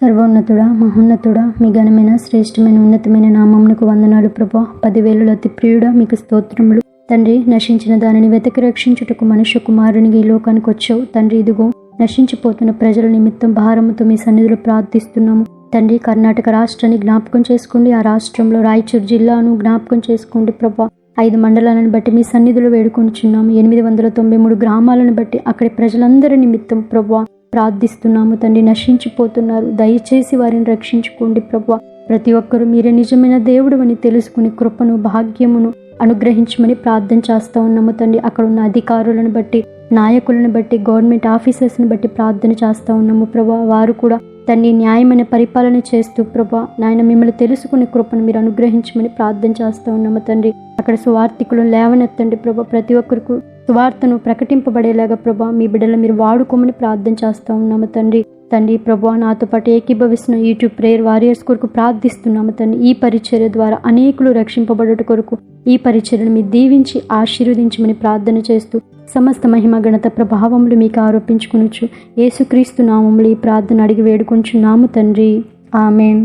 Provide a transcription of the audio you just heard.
సర్వోన్నతుడా మహోన్నతుడా మీ ఘనమైన శ్రేష్టమైన ఉన్నతమైన నామమునకు వందనాలు ప్రభా పదివేలలో అతి ప్రియుడా మీకు స్తోత్రములు. తండ్రి నశించిన దానిని వెతకి రక్షించుటకు మనుష్య కుమారునికి ఈ లోకానికి వచ్చావు. తండ్రి ఇదిగో నశించిపోతున్న ప్రజల నిమిత్తం భారముతో మీ సన్నిధిలో ప్రార్థిస్తున్నాము. తండ్రి కర్ణాటక రాష్ట్రాన్ని జ్ఞాపకం చేసుకోండి. ఆ రాష్ట్రంలో రాయచూరు జిల్లాను జ్ఞాపకం చేసుకోండి ప్రభా ఐదు మండలాలను బట్టి మీ సన్నిధిలో వేడుకొనిచున్నాము. ఎనిమిది వందల తొంభై మూడు గ్రామాలను బట్టి అక్కడి ప్రజలందరి నిమిత్తం ప్రభా ప్రార్థిస్తున్నాము తండ్రి నశించిపోతున్నారు. దయచేసి వారిని రక్షించుకోండి ప్రభా. ప్రతి ఒక్కరూ మీరే నిజమైన దేవుడు అని తెలుసుకుని కృపను భాగ్యమును అనుగ్రహించమని ప్రార్థన చేస్తూ ఉన్నాము తండ్రి. అక్కడ ఉన్న అధికారులను బట్టి నాయకులను బట్టి గవర్నమెంట్ ఆఫీసర్స్ని బట్టి ప్రార్థన చేస్తూ ఉన్నాము ప్రభా. వారు కూడా తన్ని న్యాయమైన పరిపాలన చేస్తూ ప్రభా నాయన మిమ్మల్ని తెలుసుకునే కృపను మీరు అనుగ్రహించమని ప్రార్థన చేస్తూ ఉన్నాము తండ్రి. అక్కడ సువార్థికులను లేవనెత్తండి ప్రభా. ప్రతి ఒక్కరికి సువార్తను ప్రకటింపబడేలాగా ప్రభా మీ బిడ్డలు మీరు వాడుకోమని ప్రార్థన చేస్తూ ఉన్నాము తండ్రి. తండ్రి ప్రభా నాతో పాటు ఏకీభవిస్తున్న యూట్యూబ్ ప్రేయర్ వారియర్స్ కొరకు ప్రార్థిస్తున్నాము తండ్రి. ఈ పరిచర్య ద్వారా అనేకులు రక్షింపబడుట కొరకు ఈ పరిచర్యను మీరు దీవించి ఆశీర్వదించమని ప్రార్థన చేస్తూ సమస్త మహిమ గణత ప్రభావములు మీకు ఆరోపించుకునొచ్చు యేసుక్రీస్తు నామములు ఈ ప్రార్థన అడిగి వేడుకొంచున్నాము తండ్రి. ఆమెన్.